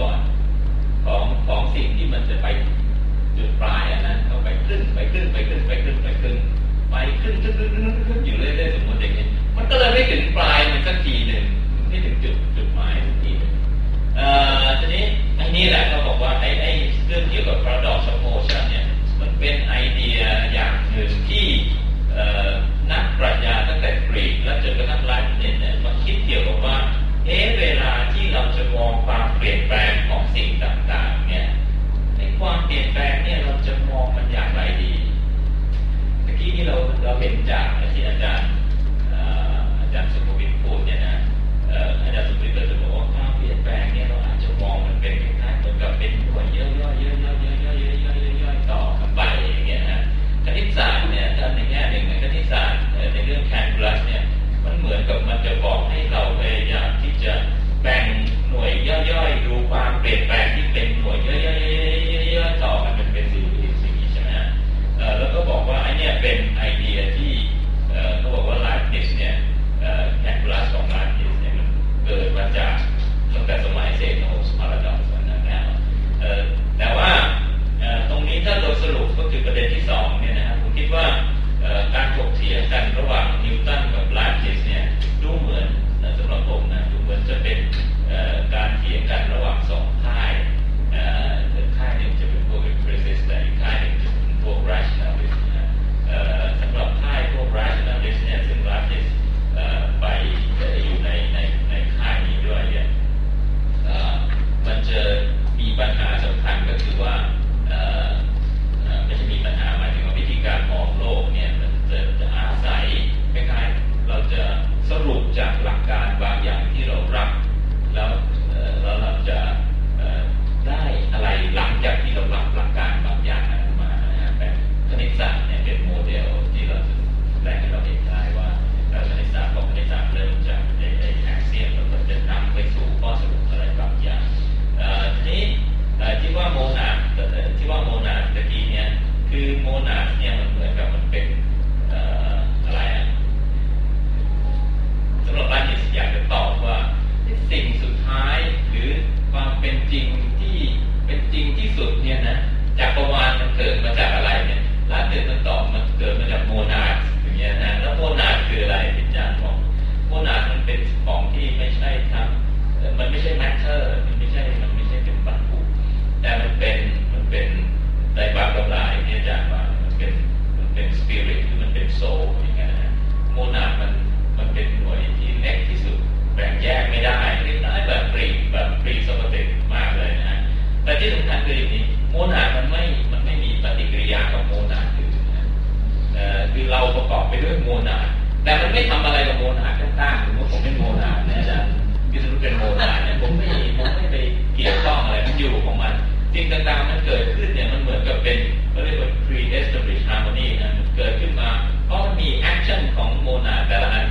ก่อนของของสิ่งที่มันจะไปจุดปลายอันนั้นต้องไปขึ้นไปขึ้นไปขึ้นไปขึ้นไปขึ้นไปขึ้นขึ้นขึ้นขึ้นขึ้นอยู่เรื่อยๆสมมติอย่างนี้มันก็เลยไม่ถึงปลายมันสักทีหนึ่งไม่ถึงจุดจุดหมายสักทีเอ่งทีนี้ไอ้นี่แหละเขาบอกว่าไอ้ไอ้ monarch ไปด้วยโมนาดแต่มันไม่ทำอะไรกับโมนาดต่างๆหรือว่าผมเป็นโมนาดนะอาจารย์วิศนุเป็นโมนาดเนี่ยผมไม่ผมไม่ไปเกี่ยวข้องอะไรมันอยู่ของมันสิ่งต่างๆมันเกิดขึ้นเนี่ยมันเหมือนกับเป็นเขเรียกว่า pre-established harmony นะเกิดขึ้นมาเพราะมันมีแอคชั่นของโมนาดแต่ละอัน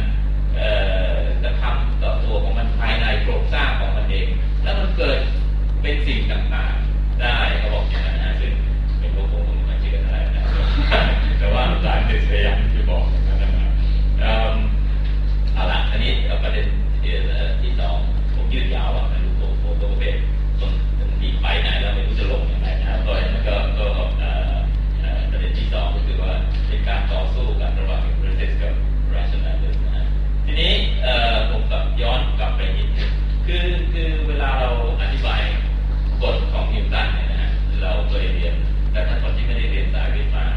I get my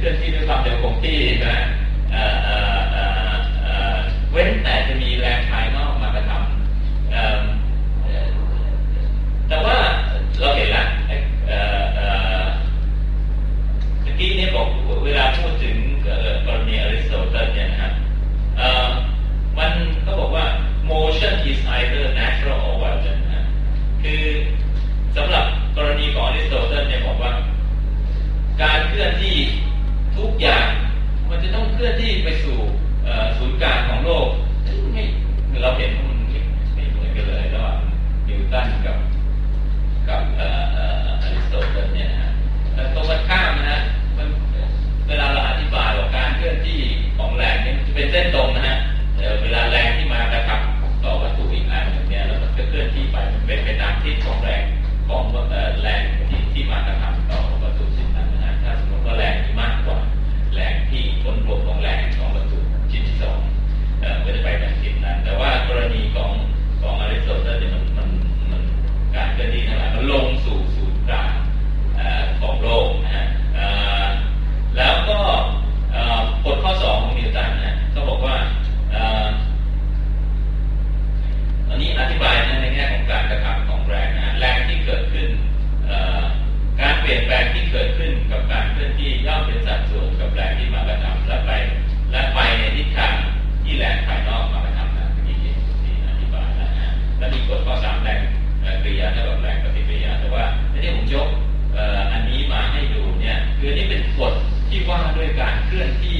เคลื่อนที่ด้วยความเร็วคงที่นะเว้นแต่จะมีแรงภายนอกมากระทำแต่ว่าเราเห็นละเมื่อกี้เนี่ยบอกเวลาพูดถึงกรณีอริสโตเติลเนี่ยนะฮะมันก็บอกว่า motion is either natural or violent คือสำหรับกรณีของอริสโตเติลเนี่ยบอกว่า การเคลื่อนที่ ทุกอย่าง มันจะต้องเคลื่อนที่ไปสู่ศูนย์กลางของโลก กฎข้อสามแรงกริยาเท่ากับแรงปฏิกิริยาแต่ว่าในที่ผมยกอันนี้มาให้ดูเนี่ยคือนี่เป็นกฎที่ว่าด้วยการเคลื่อนที่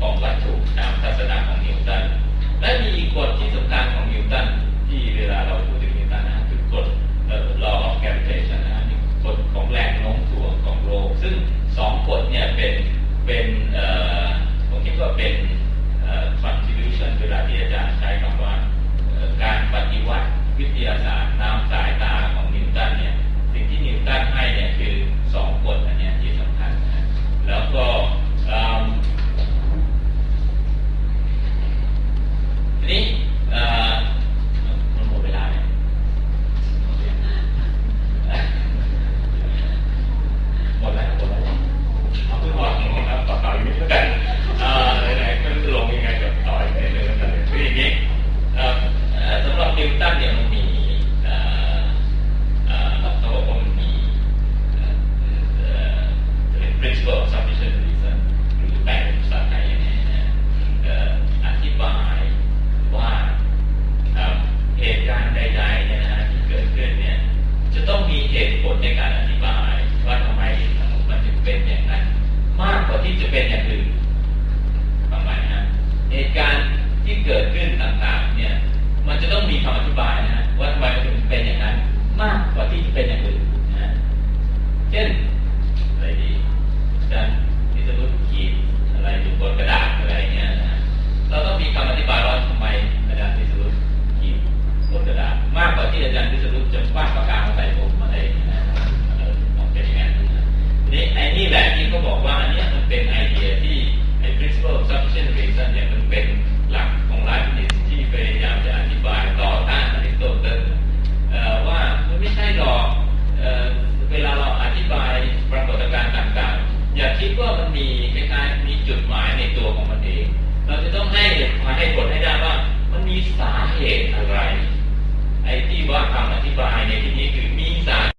ของวัตถุตามศาสนาของนิวตันและมีกฎที่สำคัญของนิวตันที่เวลาเราพูดถึงนิวตันนะคือกฎ law of gravitation นะกฎของแรงโน้มถ่วงของโลกซึ่งสองกฎเนี่ยเป็น ต่างๆเนี่ยมันจะต้องมีคำอธิบายนะฮะว่าทำไมมันถึงเป็นอย่างนั้น มากกว่าที่จะเป็นอย่างอื่นนะฮะเช่นอะไรดีการที่จะรู้ขีดอะไรอยู่บนกระดาษอะไรเงี้ยนะเราต้องมีคำอธิบายว่าทำไมอาจารย์พิสรุตขีดบนกระดาษมากกว่าที่อาจารย์พิสรุตจะวาดปากกามาใส่ผมอะไรนะมันเป็นอย่างนั้นนี่ไอ้นี่แหละที่เขาบอกว่าอันนี้มันเป็นไอเดียที่ไอ้ principle of sufficient reason เนี่ยมันเป็นหลักของไลน์